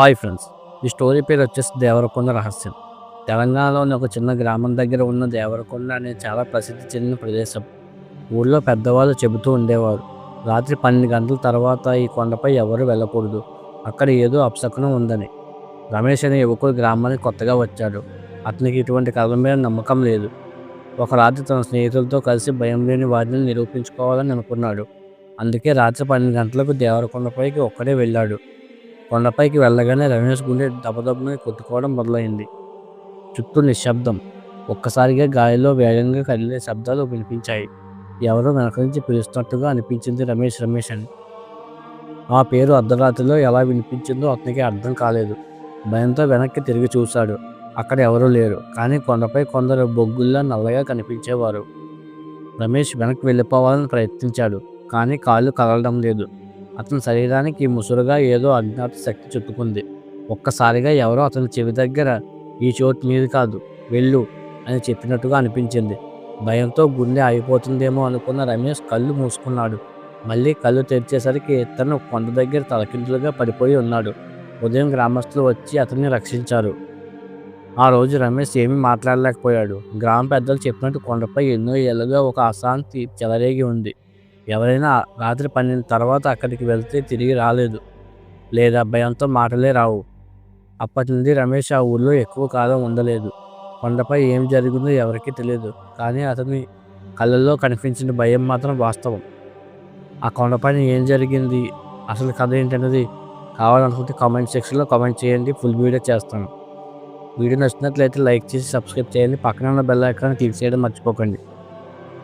Hi friends ఈ story పేరు వచ్చేసి దేవరకొండ రహస్యం. తెలంగాణలోని ఒక చిన్న గ్రామం దగ్గర ఉన్న దేవరకొండ అనే చాలా ప్రసిద్ధి చెందిన ప్రదేశం. ఊళ్ళో పెద్దవాళ్ళు చెబుతూ ఉండేవారు. రాత్రి పన్నెండు గంటల తర్వాత ఈ కొండపై ఎవరు వెళ్ళకూడదు. అక్కడ ఏదో అపశకునం ఉందని. రమేష్ అనే యువకుడు గ్రామానికి కొత్తగా వచ్చాడు. అతనికి ఇటువంటి కథల మీద నమ్మకం లేదు. ఒక రాత్రి తన స్నేహితులతో కలిసి భయం లేని వారిని నిరూపించుకోవాలని అనుకున్నాడు. అందుకే రాత్రి పన్నెండు గంటలకు దేవరకొండపైకి ఒక్కడే వెళ్ళాడు. కొండపైకి వెళ్ళగానే రమేష్ గుండె దబదబని కొట్టుకోవడం మొదలైంది. చుట్టూ నిశ్శబ్దం. ఒక్కసారిగా గాలిలో వేగంగా కదిలే శబ్దాలు వినిపించాయి. ఎవరో వెనక నుంచి పిలుస్తున్నట్టుగా అనిపించింది రమేష్ రమేష్ అని ఆ పేరు అర్ధరాత్రిలో ఎలా వినిపించిందో అతనికి అర్థం కాలేదు. భయంతో వెనక్కి తిరిగి చూశాడు. అక్కడ ఎవరూ లేరు. కానీ కొండపై కొందరు బొగ్గుల్లా నల్లగా కనిపించేవారు. రమేష్ వెనక్కి వెళ్ళిపోవాలని ప్రయత్నించాడు. కానీ కాళ్ళు కదలడం లేదు. అతని శరీరానికి ముసురుగా ఏదో అజ్ఞాత శక్తి చుట్టుకుంది. ఒక్కసారిగా ఎవరో అతని చెవి దగ్గర ఈ చోటు మీది కాదు వెళ్ళు అని చెప్పినట్టుగా అనిపించింది. భయంతో గుండె అయిపోతుందేమో అనుకున్న రమేష్ కళ్ళు మూసుకున్నాడు. మళ్ళీ కళ్ళు తెరిచేసరికి తను కొండ దగ్గర తలకిందులుగా పడిపోయి ఉన్నాడు. ఉదయం గ్రామస్తులు వచ్చి అతన్ని రక్షించారు. ఆ రోజు రమేష్ ఏమీ మాట్లాడలేకపోయాడు. గ్రామ పెద్దలు చెప్పినట్టు కొండపై ఎన్నో ఏళ్ళుగా ఒక అశాంతి చెలరేగి ఉంది. ఎవరైనా రాత్రి పన్నెండు తర్వాత అక్కడికి వెళ్తే తిరిగి రాలేదు. లేదా భయంతో మాటలే రావు. అప్పటి నుండి రమేష్ ఆ ఊళ్ళో ఎక్కువ కాలం ఉండలేదు. కొండపై ఏం జరిగిందో ఎవరికీ తెలియదు కానీ అతని కళ్ళల్లో కనిపించిన భయం మాత్రం వాస్తవం. ఆ కొండపైన ఏం జరిగింది? అసలు కథ ఏంటన్నది కావాలనుకుంటే కామెంట్ సెక్షన్లో కామెంట్ చేయండి. ఫుల్ వీడియో చేస్తాను. వీడియో నచ్చినట్లయితే లైక్ చేసి సబ్స్క్రైబ్ చేయండి. పక్కన ఉన్న బెల్ ఐకాన్ క్లిక్ చేయడం మర్చిపోకండి.